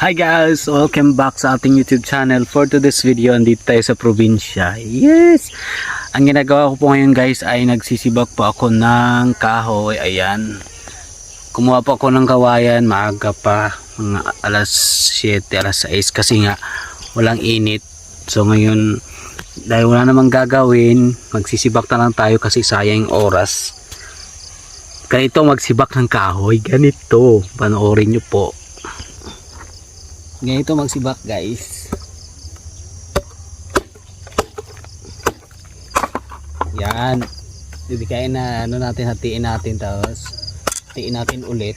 Hi guys! Welcome back sa ating YouTube channel. For today's video, andito tayo sa probinsya. Yes! Ang ginagawa ko po ngayon guys ay nagsisibak po ako ng kahoy. Ayan. Kumuha po ako ng kawayan. Maaga pa. Mga alas 7, alas 6 kasi nga walang init. So ngayon, dahil wala namang gagawin, magsisibak na lang tayo kasi sayang oras. Ganito magsibak ng kahoy. Ganito. Panoorin nyo po. Ganito magsibak guys. Yan. Bibigay na ano natin hatiin natin tapos hatiin natin ulit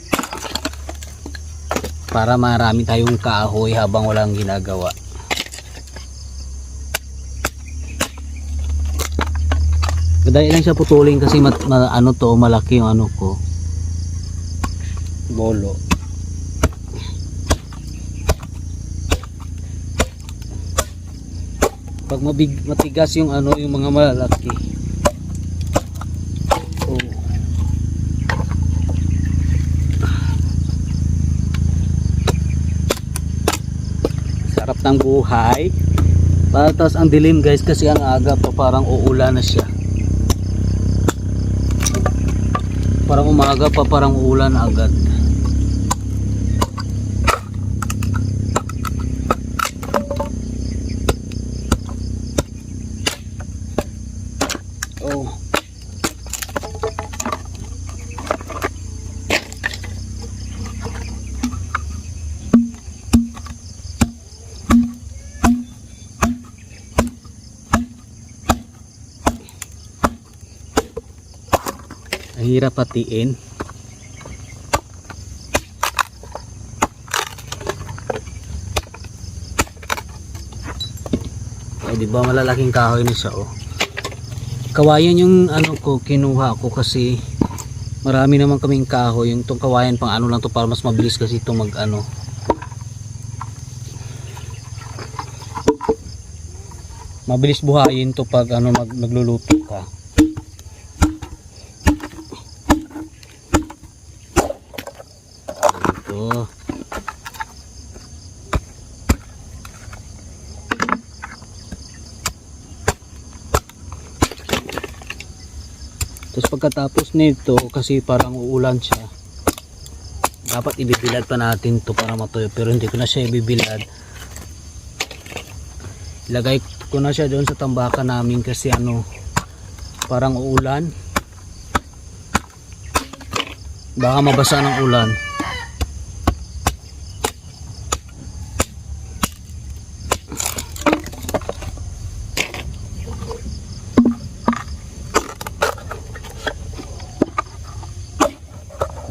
para marami tayong kahoy habang walang ginagawa. Madali lang siya putulin kasi mat, ma- ano to malaki yung ano ko. Bolo. Pag mabig, matigas yung ano yung mga malalaki. Oh. sarap ng buhay. Tapos ang dilim guys kasi ang aga pa parang uulan na siya. Parang umaga pa parang uulan agad Oh. Ang hirap patiin. Oh, di ba malalaking kahoy na siya oh kawayan yung ano ko kinuha ko kasi marami naman kaming kahoy. Yung tong kawayan pang ano lang to para mas mabilis kasi ito mag ano. Mabilis buhayin to pag ano mag, magluluto ka. Ito Tapos pagkatapos nito kasi parang uulan siya. Dapat ibibilad pa natin to para matuyo pero hindi ko na siya ibibilad. Ilagay ko na siya doon sa tambakan namin kasi ano parang uulan. Baka mabasa ng ulan.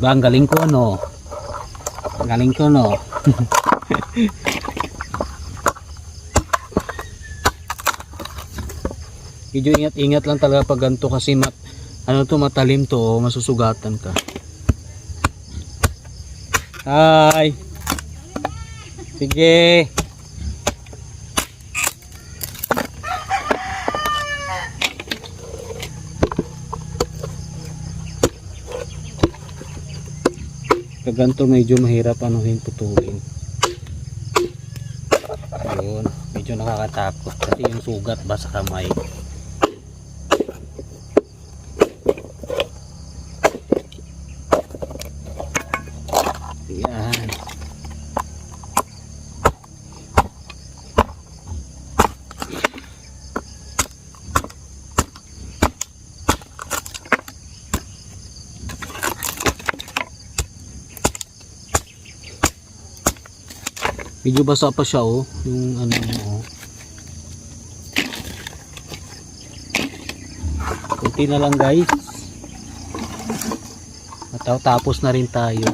Ba, ang galing ko no. Ang galing ko no. Medyo ingat-ingat lang talaga pag ganito kasi mat, ano to matalim to, oh, masusugatan ka. Hi. Sige. Pag ganito medyo mahirap anuhin putulin. Ayun, medyo nakakatakot kasi yung sugat ba sa kamay. Yan. Medyo basa pa siya oh, yung ano oh. Kunti na lang guys. At tapos na rin tayo.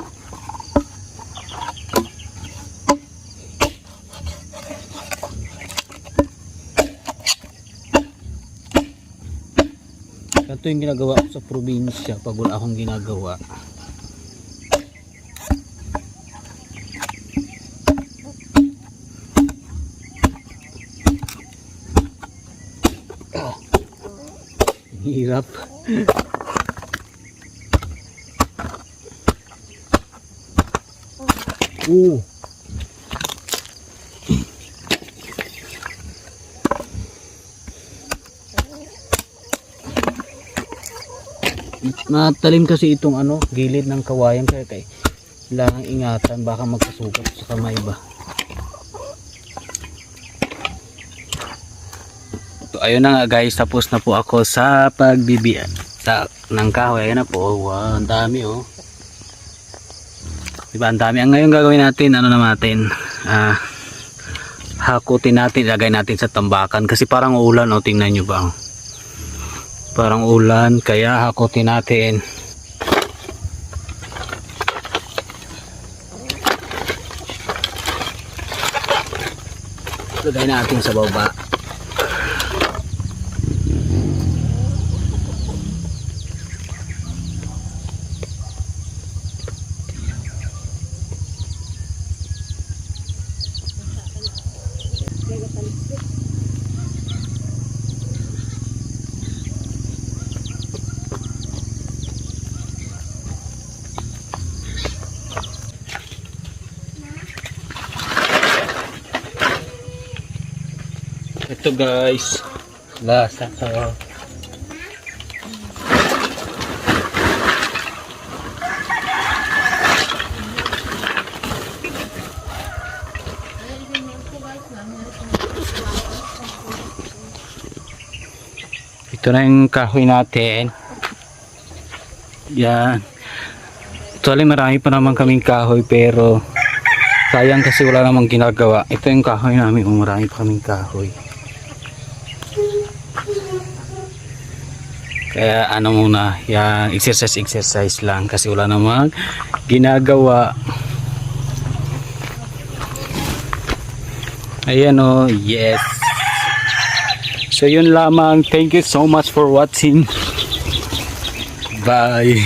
Ganito yung ginagawa sa probinsya pag wala akong ginagawa. hirap. Oh matalim kasi itong ano gilid ng kawayan kaya kay kailangang ingatan baka magkasugat sa kamay ba Ayun na nga guys, tapos na po ako sa pagbibiyan sa ng kahoy. Ayun na po, wow, ang dami oh. Diba, ang dami. Ang ngayon gagawin natin, ano naman natin, ah, hakutin natin, ilagay natin sa tambakan kasi parang ulan oh, tingnan nyo ba. oh. Parang ulan, kaya hakutin natin. Lagay natin sa baba. Ito guys, lasa ko. Ito na yung kahoy natin. Yan. Actually marami pa naman kaming kahoy pero sayang kasi wala namang ginagawa. Ito yung kahoy namin. Oh, marami pa kaming kahoy. Kaya ano muna, yan, exercise exercise lang kasi wala namang ginagawa. Ayan o, yes. So yun lamang. Thank you so much for watching. Bye.